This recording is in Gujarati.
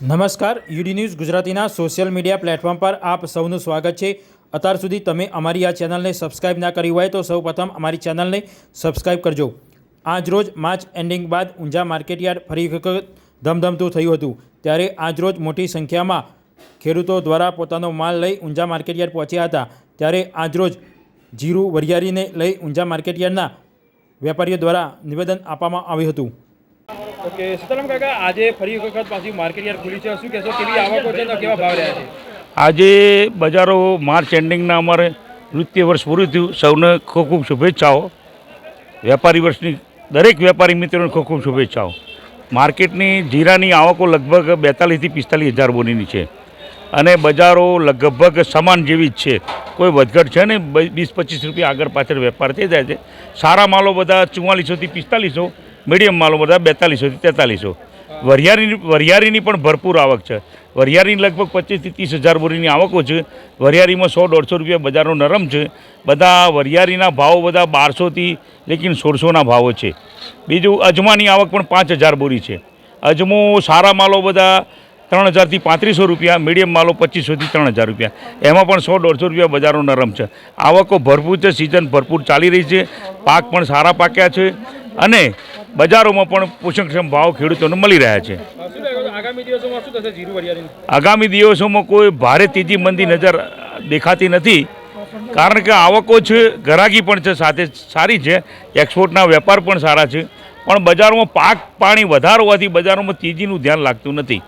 નમસ્કાર, યુડી ન્યૂઝ ગુજરાતીના સોશિયલ મીડિયા પ્લેટફોર્મ પર આપ સૌનું સ્વાગત છે. અત્યાર સુધી તમે અમારી આ ચેનલને સબસ્ક્રાઇબ ના કરી હોય તો સૌપ્રથમ અમારી ચેનલને સબસ્ક્રાઇબ કરજો. આજરોજ માર્ચ એન્ડિંગ બાદ ઊંઝા માર્કેટયાર્ડ ફરી વખત ધમધમતું થયું હતું. ત્યારે આજરોજ મોટી સંખ્યામાં ખેડૂતો દ્વારા પોતાનો માલ લઈ ઊંઝા માર્કેટયાર્ડ પહોંચ્યા હતા. ત્યારે આજરોજ જીરું વરિયાળીને લઈ ઊંઝા માર્કેટયાર્ડના વેપારીઓ દ્વારા નિવેદન આપવામાં આવ્યું હતું. ઓકે સીતારામ કાકા, આજે ફરી વખત પાછી માર્કેટ યાર્ડ ખુલી છે. શું કહેશો? કેવી આવકો છે કેવા ભાવ રહ્યા છે? આજે બજારો માર્ચ એન્ડિંગના અમારે નૃત્ય વર્ષ પૂરું થયું. સૌને ખૂબ ખૂબ શુભેચ્છાઓ. વેપારી વર્ષની, દરેક વેપારી મિત્રોને ખૂબ ખૂબ શુભેચ્છાઓ. માર્કેટની જીરાની આવકો લગભગ બેતાલીસથી પિસ્તાલીસ હજાર બોનીની છે. અને બજારો લગભગ સમાન જેવી જ છે. કોઈ વધઘટ છે ને વીસ પચીસ રૂપિયા આગળ પાછળ વેપાર થઈ જાય છે. સારા માલો બધા ચુમ્માલીસોથી પિસ્તાલીસો મીડિયમ માલો બધા બેતાલીસોથી તેતાલીસો. વરિયાળીની વરિયાળીની પણ ભરપૂર આવક છે. વરિયાળીની લગભગ પચીસથી ત્રીસ હજાર બોરીની આવકો છે. વરિયાળીમાં સો દોઢસો રૂપિયા બજારનો નરમ છે. બધા વરિયાળીના ભાવો બધા બારસોથી લેકિન સોળસોના ભાવો છે. બીજું અજમાની આવક પણ પાંચ હજાર બોરી છે. અજમો સારા માલો બધા ત્રણ હજારથી પાંત્રીસો રૂપિયા, મીડિયમ માલો પચીસોથી ત્રણ હજાર રૂપિયા. એમાં પણ સો દોઢસો રૂપિયા બજારો નરમ છે. આવકો ભરપૂર છે, સિઝન ભરપૂર ચાલી રહી છે. પાક પણ સારા પાક્યા છે. અને બજારોમાં પણ પોષણક્ષમ ભાવ ખેડૂતોને મળી રહ્યા છે. આગામી દિવસોમાં કોઈ ભારે તેજી મંદી નજર દેખાતી નથી. કારણ કે આવકો છે ઘરાકી પણ છે સાથે સારી છે. એક્સપોર્ટના વેપાર પણ સારા છે. પણ બજારોમાં પાક પાણી વધારવાથી બજારોમાં તેજીનું ધ્યાન લાગતું નથી.